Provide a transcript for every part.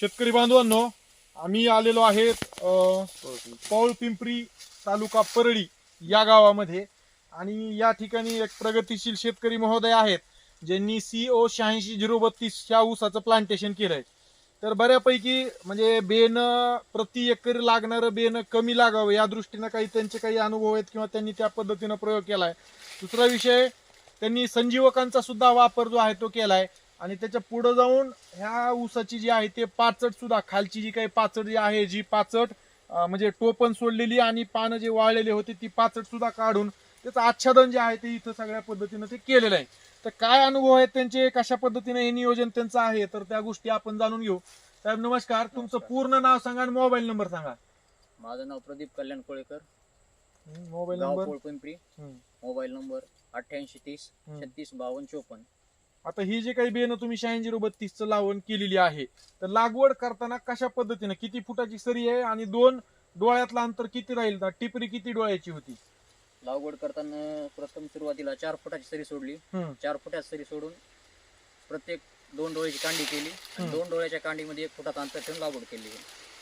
शेतकरी बांधवांनो आम्ही आलेलो आहेत अ, पौळ पिंपरी तालुका परळी या गावामध्ये. आणि या ठिकाणी एक प्रगतिशील शेतकरी महोदय आहेत ज्यांनी सी ओ शहाऐंशी झिरो बत्तीस या ऊसाचं प्लांटेशन केलंय. तर बऱ्यापैकी म्हणजे बेन प्रति एकर लागणारं बेन कमी लागावं या दृष्टीनं काही त्यांचे काही अनुभव आहेत किंवा त्यांनी त्या पद्धतीनं प्रयोग केलाय. दुसरा विषय त्यांनी संजीवकांचा सुद्धा वापर जो आहे तो केलाय. आणि त्याच्या पुढे जाऊन ह्या ऊसाची जी आहे ते पाचट सुद्धा खालची जी काही पाचट जी आहे जी पाचट म्हणजे टोपण सोडलेली आणि पानं जे वाळलेले होते ती पाचट सुद्धा काढून त्याचं आच्छादन जे आहे ते इथं सगळ्या पद्धतीनं ते केलेलं आहे. तर काय अनुभव आहेत त्यांचे कशा पद्धतीने हे नियोजन त्यांचं आहे तर त्या गोष्टी आपण जाणून घेऊ. साहेब नमस्कार. तुमचं पूर्ण नाव सांगा आणि मोबाईल नंबर सांगा. माझं नाव Pradeep Kalyan Kolekar. Mobile number. Mobile number अठ्ठ्याऐंशी तीस. छत्तीस बावन्न चोपन्न. आता ही जे काही बियाणं तुम्ही शहाऐंशी झिरो बत्तीसचं लावण केलेली आहे तर लागवड करताना कशा पद्धतीने किती फुटाची सरी आहे आणि दोन डोळ्यातलं अंतर किती राहील? ना टिपरी किती डोळ्याची होती? लागवड करताना प्रथम सुरुवातीला चार फुटाची सरी सोडली. हम्म. चार फुटाची सरी सोडून प्रत्येक दोन डोळ्याची कांडी केली. आणि हम्म. दोन डोळ्याच्या कांडीमध्ये एक फुटात अंतर ठेवून लागवड केली.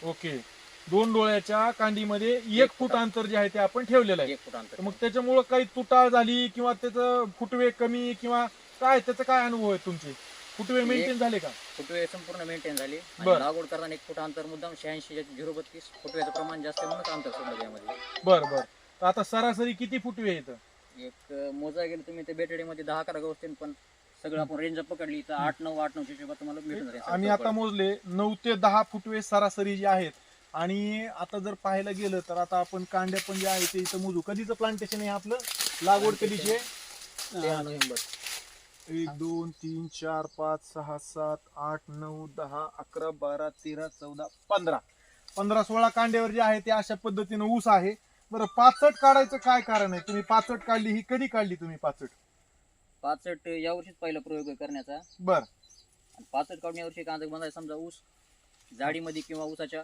ओके. दोन डोळ्याच्या कांडीमध्ये एक फूट. अंतर जे आहे ते आपण ठेवलेलं आहे. एक फुट अंतर तर मग त्याच्यामुळं काही तुटाळ झाली किंवा त्याचं फुटवे कमी किंवा काय त्याचा काय अनुभव आहे तुमचे? फुटवे मेंटेन झाले का? फुटवे संपूर्ण मेंटेन झाली. आणि बरं. लागवड करताना एक फुट अंतर मुद्दाम शहाऐंशी झिरो बत्तीस फुटव्याचं प्रमाण जास्त आहे म्हणून अंतर सोडलं यामध्ये. बर बर. तर आता सरासरी किती फुटवे येतं एक अं, मोजा गेलं तुम्ही ते बेटडीमध्ये दहा अकरा गोष्टी पण सगळं आपण रेंज पकडली तर आठ नऊ आठ नऊच्या हिशोबात तुम्हाला भेटून जाईल. आम्ही आता मोजले नऊ ते दहा फुटवे सरासरी जे आहेत. आणि आता जर पाहायला गेलं तर आता आपण कांड्या पण जे आहे ते इथं मोजू. कधीचं प्लांटेशन आहे आपलं? लागवड कधीची आहे? तेरा नोव्हेंबर. एक दोन तीन चार पाच सहा सात आठ नऊ दहा अकरा बारा तेरा चौदा पंधरा. पंधरा सोळा कांड्यावर जे आहे ते अशा पद्धतीनं ऊस आहे. बरं पाचट काढायचं काय कारण आहे? तुम्ही पाचट काढली ही कधी काढली तुम्ही पाचट? पाचट यावर्षीच पहिला प्रयोग आहे करण्याचा. बर. पाचट काढून यावर्षी कांदा बंधायचा समजा ऊस जाडीमध्ये किंवा ऊसाच्या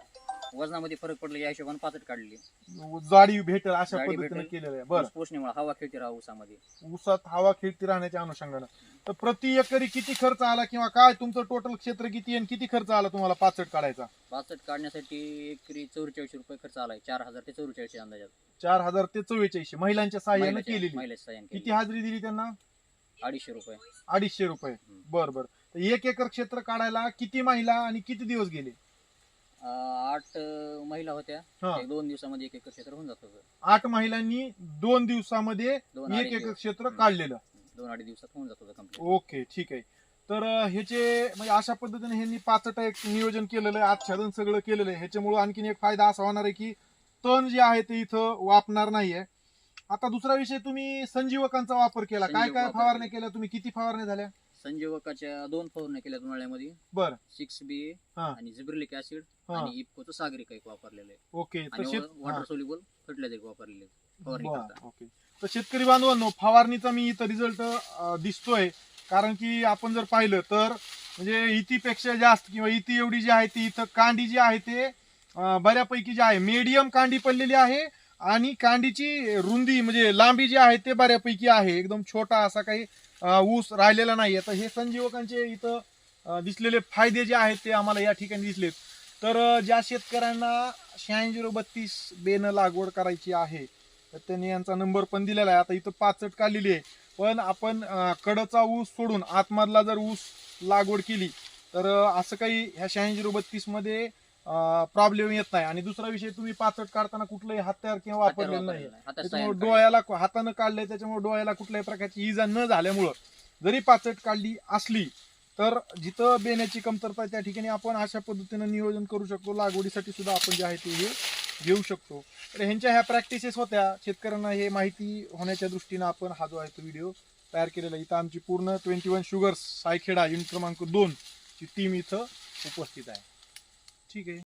वजनामध्ये फरक पडला या हिशोबाने पाचट काढली. जाडी भेटेल अशा जाडी पद्धतीनं भेटेल. केलेलं आहे. बरं. पोषणीमुळे हवा खेळती राहा ऊसामध्ये. ऊसात हवा खेळती राहण्याच्या अनुषंगानं. तर प्रति एकरी किती खर्च आला किंवा काय? तुमचं टोटल क्षेत्र किती आहे आणि किती खर्च आला तुम्हाला पाचट काढायचा? पाचट काढण्यासाठी एकरी चौवेचाळीस रुपये खर्च आलाय. चार हजार ते चौवेचाळीस अंदाजात. चार हजार ते चव्वेचाळीसशे महिलांच्या सहाय्यानं महिलाच्या- केलेली. महिलाच्या साह्याने किती केली. हाजरी दिली त्यांना? अडीचशे रुपये. अडीचशे रुपये. बर बर. एक एकर क्षेत्र काढायला किती महिला आणि किती दिवस गेले? अं, आठ अं, महिला होत्या. हा. एक दोन दिवसामध्ये एक एकर क्षेत्र होऊन जात होतं. आठ महिलांनी दोन दिवसामध्ये दोन एक अडीच एकर दिवस. क्षेत्र. काढलेलं. दोन अडीच दिवसात होऊन जात होतं ओके ठीक आहे. तर अं, ह्याचे म्हणजे अशा पद्धतीने ह्यांनी पाचट एक नियोजन केलेलं आहे आच्छादन सगळं केलेलं आहे. ह्याच्यामुळे आणखीन एक फायदा असा होणार आहे की तण जे आहे ते इथं वापणार नाहीये. आता दुसरा विषय तुम्ही संजीवकांचा वापर केला. काय संजीवक काय वापर फवारण्या केले. केल्या? तुम्ही किती फवारण्या झाल्या? संजीवकाच्या दोन फवारण्या केल्या उन्हाळ्यामध्ये. बर. सिक्स बी हा. आणि जिब्रिलिक ऍसिड हा. आणि इफ्कोचं सागरिक एक वापरलेलं आहे. ओके तर आणि शेत वॉटर सोल्युबल फर्टिलायझर वापरलेले फवारणी बर, करता ओके. तर शेतकरी बांधवांनो फवारणीचा मी इथं रिझल्ट दिसतोय. कारण की आपण जर पाहिलं तर म्हणजे इतीपेक्षा जास्त किंवा इती एवढी जी आहे ती इथं कांडी जी आहे ते अं, बऱ्यापैकी जी आहे. मीडियम कांडी पडलेली आहे आणि कांडीची रुंदी म्हणजे लांबी जी आहे ते बऱ्यापैकी आहे. एकदम छोटा असा काही ऊस राहिलेला नाही तर हे संजीवकांचे इथं दिसलेले फायदे जे आहेत ते आम्हाला या ठिकाणी दिसलेत. तर ज्या शेतकऱ्यांना शहाऐंशी झिरो बत्तीस बेनं लागवड करायची आहे तर त्यांनी यांचा नंबर पण दिलेला आहे. आता इथं पाचट काढलेली आहे. पण आपण कडचा ऊस सोडून आतमधला जर ऊस लागवड केली तर असं काही ह्या शहाऐंशी झिरो बत्तीसमध्ये मध्ये प्रॉब्लेम येत नाही. आणि दुसरा विषय तुम्ही पाचट काढताना कुठलंही हत्यार किंवा वापरलेलं नाही. त्याच्यामुळे डोळ्याला हातानं काढलंय त्याच्यामुळे डोळ्याला कुठल्याही प्रकारची इजा न झाल्यामुळं जरी पाचट काढली असली तर जिथं बेण्याची कमतरता त्या ठिकाणी आपण अशा पद्धतीनं नियोजन करू शकतो. लागवडीसाठी सुद्धा आपण जे आहे ते हे घेऊ शकतो. तर ह्यांच्या ह्या प्रॅक्टिसेस होत्या. शेतकऱ्यांना हे माहिती होण्याच्या दृष्टीनं आपण हा जो आहे तो व्हिडिओ तयार केलेला. इथं आमची पूर्ण twenty one sugars Saykheda unit क्रमांक दोन ची टीम इथं उपस्थित आहे. ठीक आहे